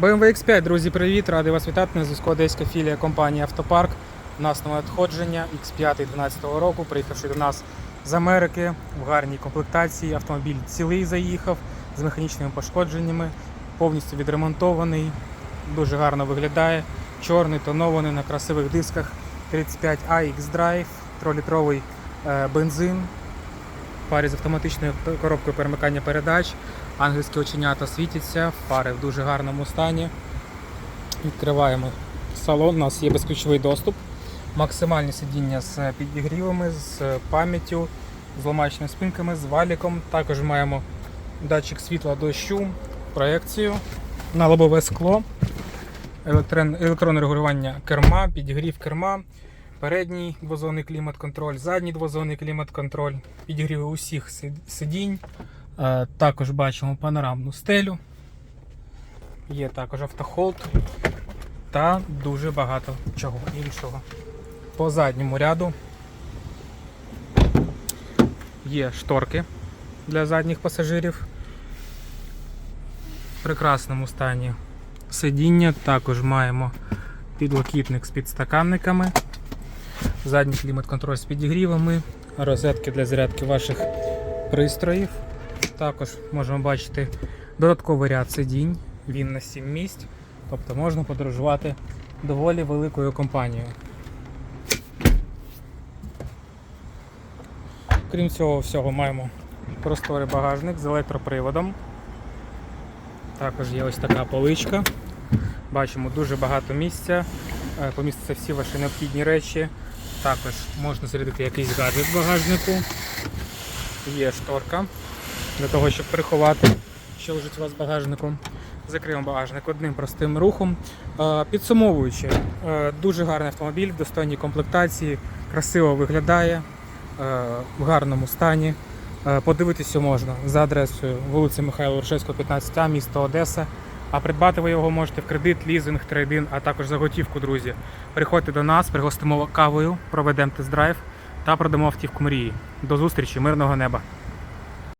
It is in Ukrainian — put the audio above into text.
BMW X5, друзі, привіт! Радий вас вітати. На зв'язку одеська філія компанії Автопарк. У нас нове надходження X5 12 року, приїхавши до нас з Америки в гарній комплектації. Автомобіль цілий заїхав з механічними пошкодженнями, повністю відремонтований, дуже гарно виглядає. Чорний, тонований на красивих дисках 35 AX Drive, 3-літровий е, бензин, парі з автоматичною коробкою перемикання передач. Ангельські оченята світяться, фари в дуже гарному стані. Відкриваємо салон, у нас є безключовий доступ, максимальні сидіння з підігрівами, з пам'яттю, з ламачними спинками, з валіком. Також маємо датчик світла дощу, проекцію на лобове скло, електронне регулювання керма, підігрів керма, передній двозонний клімат-контроль, задній двозонний клімат-контроль, підігріви усіх сидінь. Е, Також бачимо панорамну стелю. Є також автохолд та дуже багато чого іншого. По задньому ряду є шторки для задніх пасажирів. В прекрасному стані сидіння. Також маємо підлокітник з підстаканниками, задній клімат-контроль з підігрівами, розетки для зарядки ваших пристроїв. Також можемо бачити додатковий ряд сидінь, він на 7 місць, тобто можна подорожувати доволі великою компанією. Крім цього всього, маємо просторий багажник з електроприводом. Також є ось така поличка. Бачимо дуже багато місця, е, помістяться всі ваші необхідні речі. Також можна зарядити якийсь гаджет в багажнику. Є шторка для того, щоб приховати, що лежить у вас в багажнику. Закриємо багажник одним простим рухом. Е, Підсумовуючи, е, дуже гарний автомобіль в достойній комплектації, красиво виглядає, е, в гарному стані. Подивитися можна за адресою вулиця Михайла Вершевського, 15А, місто Одеса. А придбати ви його можете в кредит, лізинг, трейдин, а також за готівку, друзі. Приходьте до нас, пригостимо кавою, проведемо тест-драйв та продамо автівку мрії. До зустрічі, мирного неба!